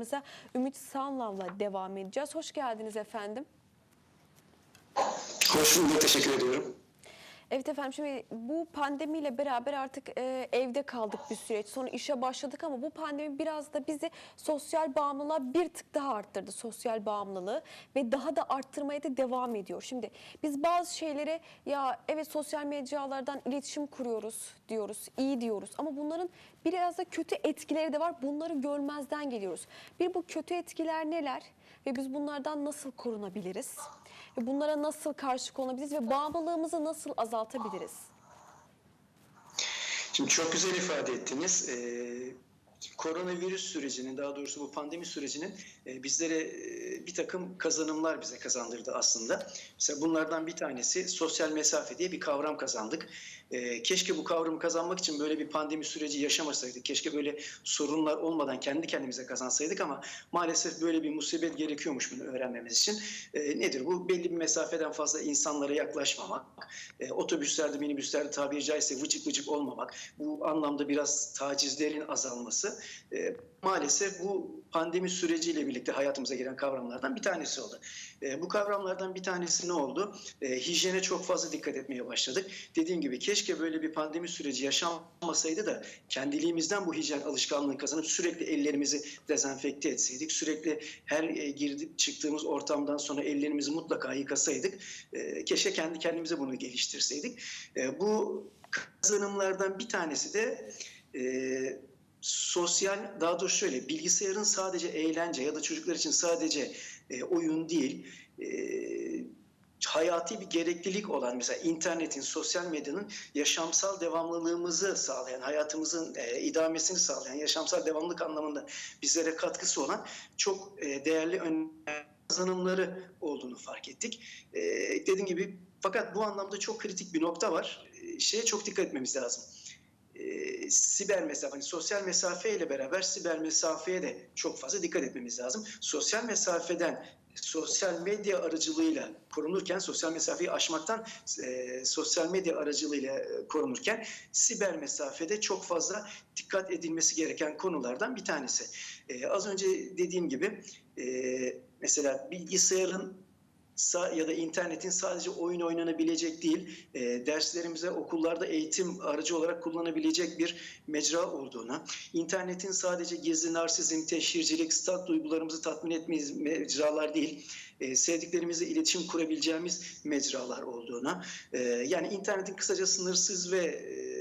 yayınlarımıza Ümit Sanlav'la devam edeceğiz. Hoş geldiniz efendim. Hoş bulduk, teşekkür ediyorum. Evet efendim şimdi bu pandemiyle beraber artık e, evde kaldık bir süreç. Sonra işe başladık ama bu pandemi biraz da bizi sosyal bağımlılığa bir tık daha arttırdı. Sosyal bağımlılığı ve daha da arttırmaya da devam ediyor. Şimdi biz bazı şeylere ya evet sosyal mecralardan iletişim kuruyoruz diyoruz, iyi diyoruz ama bunların biraz da kötü etkileri de var. Bunları görmezden geliyoruz. Bir bu kötü etkiler neler ve biz bunlardan nasıl korunabiliriz? Ve bunlara nasıl karşı konabiliriz ve bağımlılığımızı nasıl azaltabiliriz? Şimdi çok güzel ifade ettiniz. Ee, koronavirüs sürecinin, daha doğrusu bu pandemi sürecinin e, bizlere e, bir takım kazanımlar bize kazandırdı aslında. Mesela bunlardan bir tanesi sosyal mesafe diye bir kavram kazandık. E, keşke bu kavramı kazanmak için böyle bir pandemi süreci yaşamasaydık. Keşke böyle sorunlar olmadan kendi kendimize kazansaydık ama maalesef böyle bir musibet gerekiyormuş bunu öğrenmemiz için. Nedir bu? Belli bir mesafeden fazla insanlara yaklaşmamak, otobüslerde, minibüslerde tabiri caizse vıcık vıcık olmamak, bu anlamda biraz tacizlerin azalması e, maalesef bu pandemi süreciyle birlikte hayatımıza giren kavramlardan bir tanesi oldu. E, bu kavramlardan bir tanesi ne oldu? E, hijyene çok fazla dikkat etmeye başladık. Dediğim gibi keşke böyle bir pandemi süreci yaşanmasaydı da kendiliğimizden bu hijyen alışkanlığını kazanıp sürekli ellerimizi dezenfekte etseydik. Sürekli her e, girdik çıktığımız ortamdan sonra ellerimizi mutlaka yıkasaydık. E, keşke kendi kendimize bunu geliştirseydik. E, bu kazanımlardan bir tanesi de e, sosyal daha doğrusu şöyle bilgisayarın sadece eğlence ya da çocuklar için sadece e, oyun değil e, hayati bir gereklilik olan mesela internetin, sosyal medyanın yaşamsal devamlılığımızı sağlayan, hayatımızın e, idamesini sağlayan, yaşamsal devamlılık anlamında bizlere katkısı olan çok e, değerli kazanımları olduğunu fark ettik. E, dediğim gibi fakat bu anlamda çok kritik bir nokta var. E, şeye çok dikkat etmemiz lazım e, siber mesafe, hani sosyal mesafe ile beraber siber mesafeye de çok fazla dikkat etmemiz lazım. Sosyal mesafeden sosyal medya aracılığıyla korunurken, sosyal mesafeyi aşmaktan e, sosyal medya aracılığıyla e, korunurken siber mesafede çok fazla dikkat edilmesi gereken konulardan bir tanesi. E, az önce dediğim gibi e, mesela bilgisayarın sa- ya da internetin sadece oyun oynanabilecek değil, e, derslerimize okullarda eğitim aracı olarak kullanabilecek bir mecra olduğunu, internetin sadece gizli narsizm, teşhircilik, stat duygularımızı tatmin etmeyiz mecralar değil, e, sevdiklerimizle iletişim kurabileceğimiz mecralar olduğunu, e, yani internetin kısaca sınırsız ve e,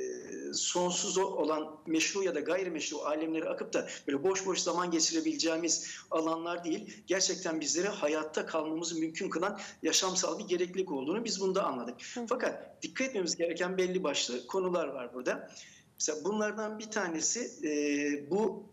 sonsuz olan meşru ya da gayrimeşru alemlere akıp da böyle boş boş zaman geçirebileceğimiz alanlar değil, gerçekten bizlere hayatta kalmamızı mümkün kılan yaşamsal bir gereklilik olduğunu biz bunda anladık. Fakat dikkat etmemiz gereken belli başlı konular var burada. Mesela bunlardan bir tanesi e, bu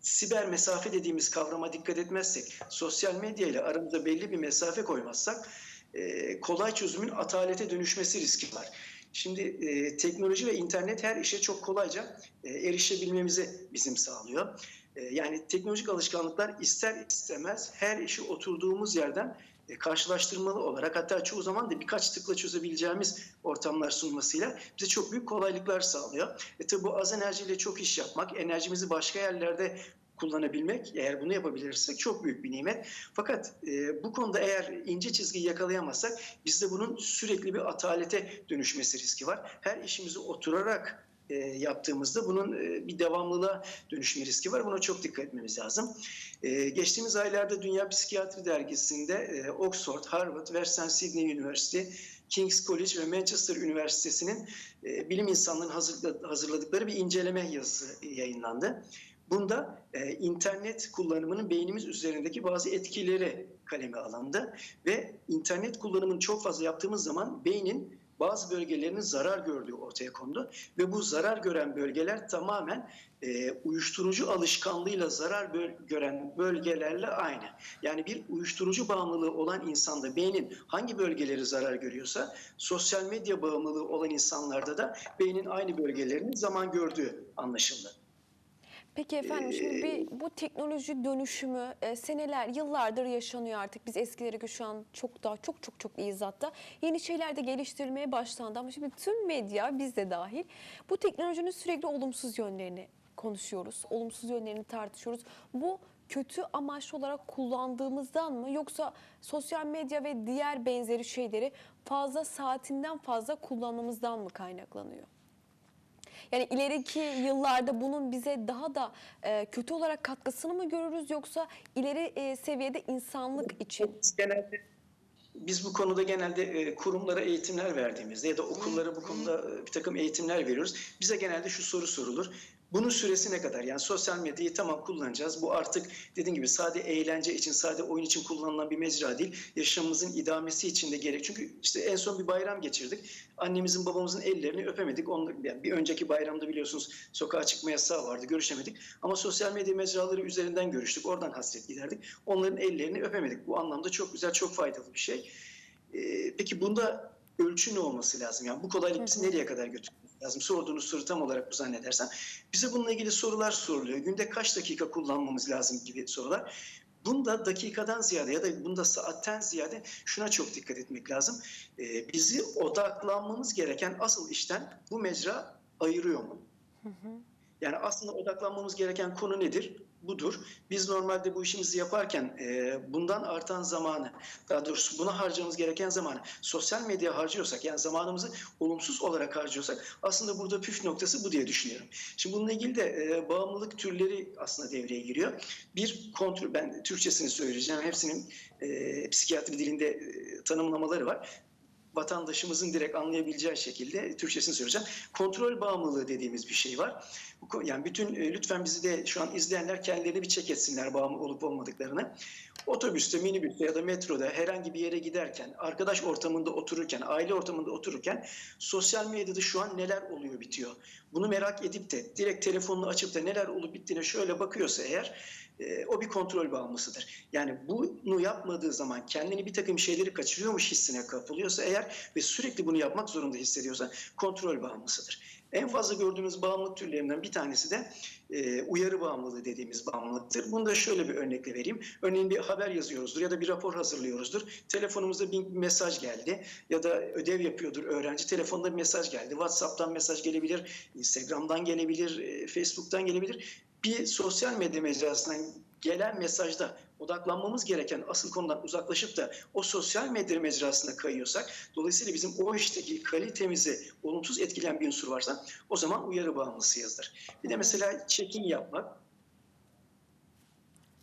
siber mesafe dediğimiz kavrama dikkat etmezsek, sosyal medya ile aramıza belli bir mesafe koymazsak e, kolay çözümün atalete dönüşmesi riski var. Şimdi e, teknoloji ve internet her işe çok kolayca e, erişebilmemizi bizim sağlıyor. E, yani teknolojik alışkanlıklar ister istemez her işi oturduğumuz yerden e, karşılaştırmalı olarak hatta çoğu zaman da birkaç tıkla çözebileceğimiz ortamlar sunmasıyla bize çok büyük kolaylıklar sağlıyor. E tabi bu az enerjiyle çok iş yapmak, enerjimizi başka yerlerde kullanabilmek, eğer bunu yapabilirsek çok büyük bir nimet. Fakat e, bu konuda eğer ince çizgiyi yakalayamazsak bizde bunun sürekli bir atalete dönüşmesi riski var. Her işimizi oturarak e, yaptığımızda bunun e, bir devamlılığa dönüşme riski var. Buna çok dikkat etmemiz lazım. E, geçtiğimiz aylarda Dünya Psikiyatri Dergisi'nde e, Oxford, Harvard, Western Sydney University, King's College ve Manchester Üniversitesi'nin e, bilim insanlarının hazırladıkları bir inceleme yazısı yayınlandı. Bunda e, internet kullanımının beynimiz üzerindeki bazı etkileri kaleme alındı ve internet kullanımını çok fazla yaptığımız zaman beynin bazı bölgelerinin zarar gördüğü ortaya kondu ve bu zarar gören bölgeler tamamen e, uyuşturucu alışkanlığıyla zarar böl gören bölgelerle aynı. Yani bir uyuşturucu bağımlılığı olan insanda beynin hangi bölgeleri zarar görüyorsa sosyal medya bağımlılığı olan insanlarda da beynin aynı bölgelerinin zaman gördüğü anlaşıldı. Peki efendim şimdi bir bu teknoloji dönüşümü e, seneler, yıllardır yaşanıyor artık. Biz eskilere göre şu an çok daha çok çok çok iyiyiz hatta. Yeni şeyler de geliştirilmeye başlandı ama şimdi tüm medya biz de dahil bu teknolojinin sürekli olumsuz yönlerini konuşuyoruz. Olumsuz yönlerini tartışıyoruz. Bu kötü amaçlı olarak kullandığımızdan mı yoksa sosyal medya ve diğer benzeri şeyleri fazla saatinden fazla kullanmamızdan mı kaynaklanıyor? Yani ileriki yıllarda bunun bize daha da e, kötü olarak katkısını mı görürüz yoksa ileri e, seviyede insanlık için? Genelde biz bu konuda genelde e, kurumlara eğitimler verdiğimizde ya da okullara bu konuda e, bir takım eğitimler veriyoruz. Bize genelde şu soru sorulur. Bunun süresi ne kadar? Yani sosyal medyayı tamam kullanacağız. Bu artık dediğim gibi sade eğlence için, sade oyun için kullanılan bir mecra değil. Yaşamımızın idamesi için de gerek. Çünkü işte en son bir bayram geçirdik. Annemizin babamızın ellerini öpemedik. Onu, yani bir önceki bayramda biliyorsunuz sokağa çıkma yasağı vardı. Görüşemedik. Ama sosyal medya mecraları üzerinden görüştük. Oradan hasret giderdik. Onların ellerini öpemedik. Bu anlamda çok güzel, çok faydalı bir şey. Ee, peki bunda ölçü ne olması lazım? Yani bu kolaylık bizi nereye kadar götürmesi lazım? Sorduğunuz soru tam olarak bu zannedersem. Bize bununla ilgili sorular soruluyor. Günde kaç dakika kullanmamız lazım gibi sorular. Bunda dakikadan ziyade ya da bunda saatten ziyade şuna çok dikkat etmek lazım. Ee, bizi odaklanmamız gereken asıl işten bu mecra ayırıyor mu? Yani aslında odaklanmamız gereken konu nedir? Budur. Biz normalde bu işimizi yaparken e, bundan artan zamanı, daha doğrusu buna harcamamız gereken zamanı sosyal medya harcıyorsak, yani zamanımızı olumsuz olarak harcıyorsak aslında burada püf noktası bu diye düşünüyorum. Şimdi bununla ilgili de e, bağımlılık türleri aslında devreye giriyor. Bir kontrol, ben Türkçesini söyleyeceğim. Hepsinin e, psikiyatri dilinde e, tanımlamaları var vatandaşımızın direkt anlayabileceği şekilde Türkçesini söyleyeceğim. Kontrol bağımlılığı dediğimiz bir şey var. Yani bütün e, lütfen bizi de şu an izleyenler kendilerini bir çek etsinler bağımlı olup olmadıklarını. Otobüste, minibüste ya da metroda herhangi bir yere giderken, arkadaş ortamında otururken, aile ortamında otururken sosyal medyada şu an neler oluyor bitiyor. Bunu merak edip de direkt telefonunu açıp da neler olup bittiğine şöyle bakıyorsa eğer e, o bir kontrol bağımlısıdır. Yani bunu yapmadığı zaman kendini bir takım şeyleri kaçırıyormuş hissine kapılıyorsa eğer ve sürekli bunu yapmak zorunda hissediyorsa kontrol bağımlısıdır. En fazla gördüğümüz bağımlılık türlerinden bir tanesi de e, uyarı bağımlılığı dediğimiz bağımlılıktır. Bunu da şöyle bir örnekle vereyim. Örneğin bir haber yazıyoruzdur ya da bir rapor hazırlıyoruzdur. Telefonumuzda bir mesaj geldi ya da ödev yapıyordur öğrenci. Telefonda bir mesaj geldi. WhatsApp'tan mesaj gelebilir, Instagram'dan gelebilir, e, Facebook'tan gelebilir. Bir sosyal medya mecrasından gelen mesajda odaklanmamız gereken asıl konudan uzaklaşıp da o sosyal medya mecrasına kayıyorsak dolayısıyla bizim o işteki kalitemizi olumsuz etkileyen bir unsur varsa o zaman uyarı bağımlısıyızdır. Bir de mesela check-in yapmak.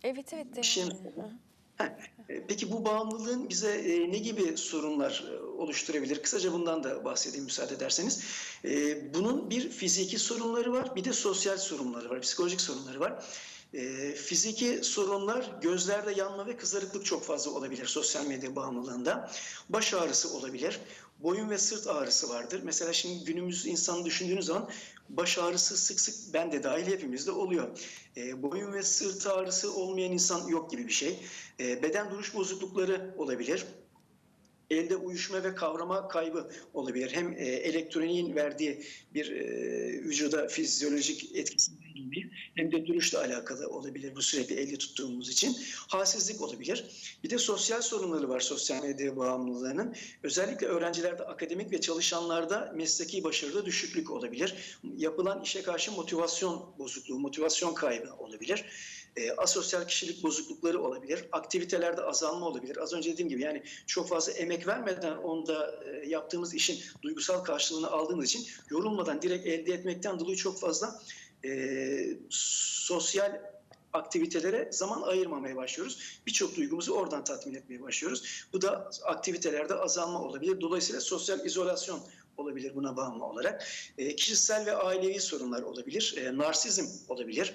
Evet evet. Heh, e, Peki bu bağımlılığın bize e, ne gibi sorunlar e, oluşturabilir? Kısaca bundan da bahsedeyim müsaade ederseniz. Bunun bir fiziki sorunları var, bir de sosyal sorunları var, psikolojik sorunları var. E, Fiziki sorunlar gözlerde yanma ve kızarıklık çok fazla olabilir sosyal medya bağımlılığında. Baş ağrısı olabilir, boyun ve sırt ağrısı vardır. Mesela şimdi günümüz insanı düşündüğünüz zaman baş ağrısı sık sık ben de dahil hepimizde oluyor. E, boyun ve sırt ağrısı olmayan insan yok gibi bir şey. E, beden duruş bozuklukları olabilir. Elde uyuşma ve kavrama kaybı olabilir. Hem e, elektroniğin verdiği bir e, vücuda fizyolojik dolayı hem de duruşla alakalı olabilir bu sürekli elde tuttuğumuz için. Halsizlik olabilir. Bir de sosyal sorunları var sosyal medya bağımlılığının. Özellikle öğrencilerde, akademik ve çalışanlarda mesleki başarıda düşüklük olabilir. Yapılan işe karşı motivasyon bozukluğu, motivasyon kaybı olabilir. E, asosyal kişilik bozuklukları olabilir. Aktivitelerde azalma olabilir. Az önce dediğim gibi yani çok fazla emek vermeden onda e, yaptığımız işin duygusal karşılığını aldığımız için yorulmadan direkt elde etmekten dolayı çok fazla e, sosyal aktivitelere zaman ayırmamaya başlıyoruz. Birçok duygumuzu oradan tatmin etmeye başlıyoruz. Bu da aktivitelerde azalma olabilir. Dolayısıyla sosyal izolasyon olabilir buna bağımlı olarak. E, kişisel ve ailevi sorunlar olabilir. E, narsizm olabilir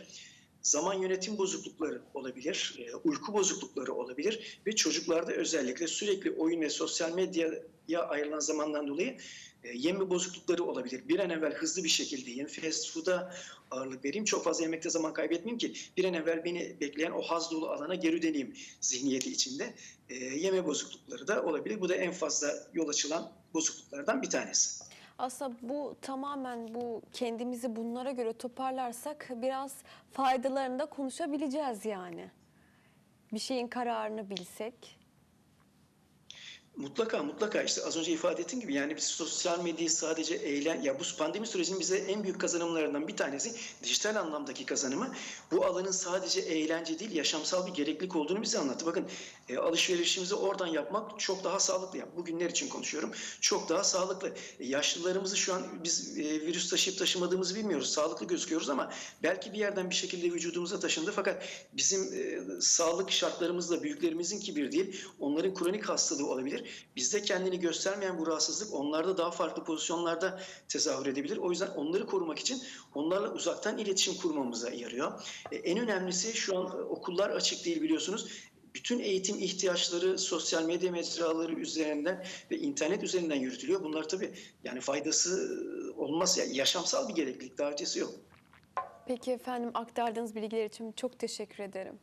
zaman yönetim bozuklukları olabilir, e, uyku bozuklukları olabilir ve çocuklarda özellikle sürekli oyun ve sosyal medyaya ayrılan zamandan dolayı e, yeme bozuklukları olabilir. Bir an evvel hızlı bir şekilde yeni fast food'a ağırlık vereyim. Çok fazla yemekte zaman kaybetmeyeyim ki bir an evvel beni bekleyen o haz dolu alana geri döneyim zihniyeti içinde. E, yeme bozuklukları da olabilir. Bu da en fazla yol açılan bozukluklardan bir tanesi. Aslında bu tamamen bu kendimizi bunlara göre toparlarsak biraz faydalarını da konuşabileceğiz yani. Bir şeyin kararını bilsek. Mutlaka mutlaka işte az önce ifade ettiğim gibi yani biz sosyal medyayı sadece eğlen ya bu pandemi sürecinin bize en büyük kazanımlarından bir tanesi dijital anlamdaki kazanımı bu alanın sadece eğlence değil yaşamsal bir gereklilik olduğunu bize anlattı. Bakın e, alışverişimizi oradan yapmak çok daha sağlıklı. Yani bugünler için konuşuyorum. Çok daha sağlıklı. E, yaşlılarımızı şu an biz e, virüs taşıyıp taşımadığımızı bilmiyoruz. Sağlıklı gözüküyoruz ama belki bir yerden bir şekilde vücudumuza taşındı fakat bizim e, sağlık şartlarımızla büyüklerimizin ki bir değil onların kronik hastalığı olabilir. Bizde kendini göstermeyen bu rahatsızlık onlarda daha farklı pozisyonlarda tezahür edebilir. O yüzden onları korumak için onlarla uzaktan iletişim kurmamıza yarıyor. E, en önemlisi şu an e, okullar açık değil biliyorsunuz. Bütün eğitim ihtiyaçları sosyal medya mecraları üzerinden ve internet üzerinden yürütülüyor. Bunlar tabii yani faydası e, olmaz ya yaşamsal bir gereklilik daha ötesi yok. Peki efendim aktardığınız bilgiler için çok teşekkür ederim.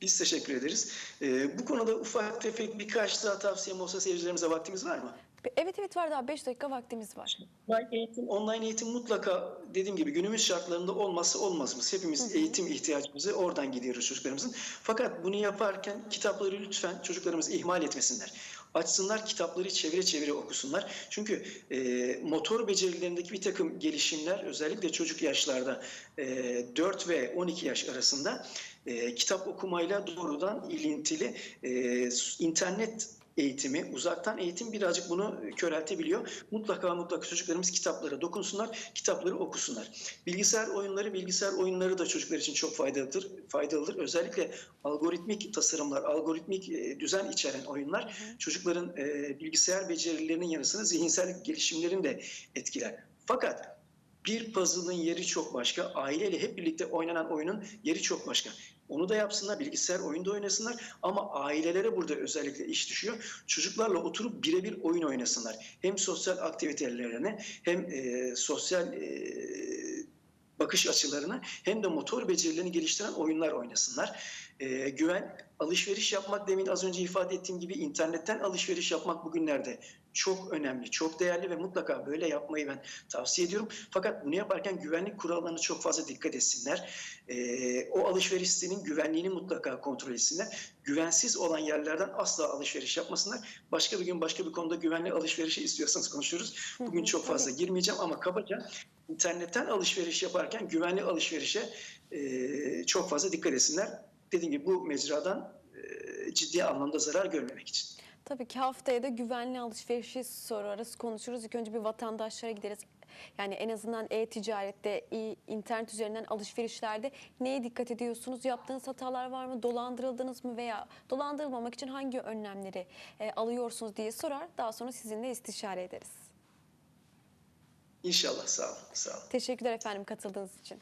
Biz teşekkür ederiz. E, bu konuda ufak tefek birkaç daha tavsiyem olsa seyircilerimize vaktimiz var mı? Evet evet var daha 5 dakika vaktimiz var. Online eğitim, online eğitim mutlaka dediğim gibi günümüz şartlarında olmazsa olmazımız. Hepimiz eğitim ihtiyacımızı oradan gidiyoruz çocuklarımızın. Fakat bunu yaparken kitapları lütfen çocuklarımız ihmal etmesinler. Açsınlar kitapları çevire çevire okusunlar. Çünkü e, motor becerilerindeki bir takım gelişimler özellikle çocuk yaşlarda e, 4 ve 12 yaş arasında e, kitap okumayla doğrudan ilintili e, internet eğitimi, uzaktan eğitim birazcık bunu köreltebiliyor. Mutlaka mutlaka çocuklarımız kitaplara dokunsunlar, kitapları okusunlar. Bilgisayar oyunları, bilgisayar oyunları da çocuklar için çok faydalıdır. faydalıdır. Özellikle algoritmik tasarımlar, algoritmik e, düzen içeren oyunlar çocukların e, bilgisayar becerilerinin yanı sıra zihinsel gelişimlerini de etkiler. Fakat bir puzzle'ın yeri çok başka, aileyle hep birlikte oynanan oyunun yeri çok başka. Onu da yapsınlar, bilgisayar oyunda oynasınlar ama ailelere burada özellikle iş düşüyor. Çocuklarla oturup birebir oyun oynasınlar. Hem sosyal aktivitelerine hem e, sosyal e, bakış açılarına hem de motor becerilerini geliştiren oyunlar oynasınlar. E, güven, alışveriş yapmak demin az önce ifade ettiğim gibi internetten alışveriş yapmak bugünlerde çok önemli, çok değerli ve mutlaka böyle yapmayı ben tavsiye ediyorum. Fakat bunu yaparken güvenlik kurallarına çok fazla dikkat etsinler. Ee, o alışveriş sitenin güvenliğini mutlaka kontrol etsinler. Güvensiz olan yerlerden asla alışveriş yapmasınlar. Başka bir gün başka bir konuda güvenli alışverişi istiyorsanız konuşuruz. Bugün çok fazla girmeyeceğim ama kabaca internetten alışveriş yaparken güvenli alışverişe e, çok fazla dikkat etsinler. Dediğim gibi bu mecradan e, ciddi anlamda zarar görmemek için. Tabii ki haftaya da güvenli alışverişi sorarız, konuşuruz. İlk önce bir vatandaşlara gideriz. Yani en azından e-ticarette, internet üzerinden alışverişlerde neye dikkat ediyorsunuz? Yaptığınız hatalar var mı? Dolandırıldınız mı? Veya dolandırılmamak için hangi önlemleri e, alıyorsunuz diye sorar. Daha sonra sizinle istişare ederiz. İnşallah sağ olun. Sağ olun. Teşekkürler efendim katıldığınız için.